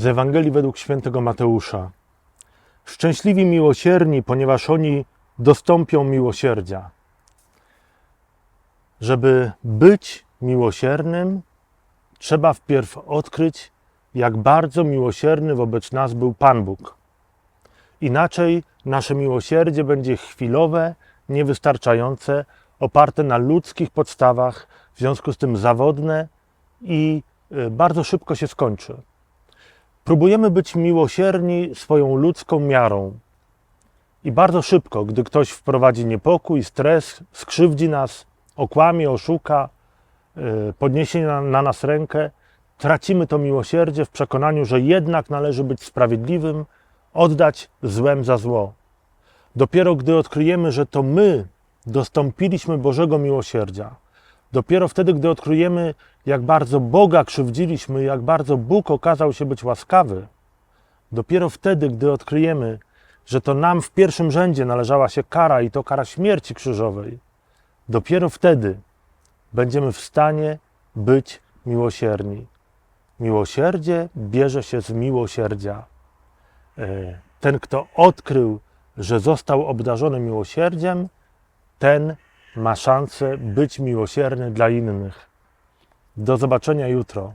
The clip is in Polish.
Z Ewangelii według świętego Mateusza. Szczęśliwi miłosierni, ponieważ oni dostąpią miłosierdzia. Żeby być miłosiernym, trzeba wpierw odkryć, jak bardzo miłosierny wobec nas był Pan Bóg. Inaczej nasze miłosierdzie będzie chwilowe, niewystarczające, oparte na ludzkich podstawach, w związku z tym zawodne i y, bardzo szybko się skończy. Próbujemy być miłosierni swoją ludzką miarą. I bardzo szybko, gdy ktoś wprowadzi niepokój, stres, skrzywdzi nas, okłamie, oszuka, y, podniesie na, na nas rękę, tracimy to miłosierdzie w przekonaniu, że jednak należy być sprawiedliwym, oddać złem za zło. Dopiero gdy odkryjemy, że to my dostąpiliśmy Bożego miłosierdzia, dopiero wtedy, gdy odkryjemy, jak bardzo Boga krzywdziliśmy, jak bardzo Bóg okazał się być łaskawy, dopiero wtedy, gdy odkryjemy, że to nam w pierwszym rzędzie należała się kara i to kara śmierci krzyżowej, dopiero wtedy będziemy w stanie być miłosierni. Miłosierdzie bierze się z miłosierdzia. E, Ten, kto odkrył, że został obdarzony miłosierdziem, ten ma szansę być miłosierny dla innych. Do zobaczenia jutro.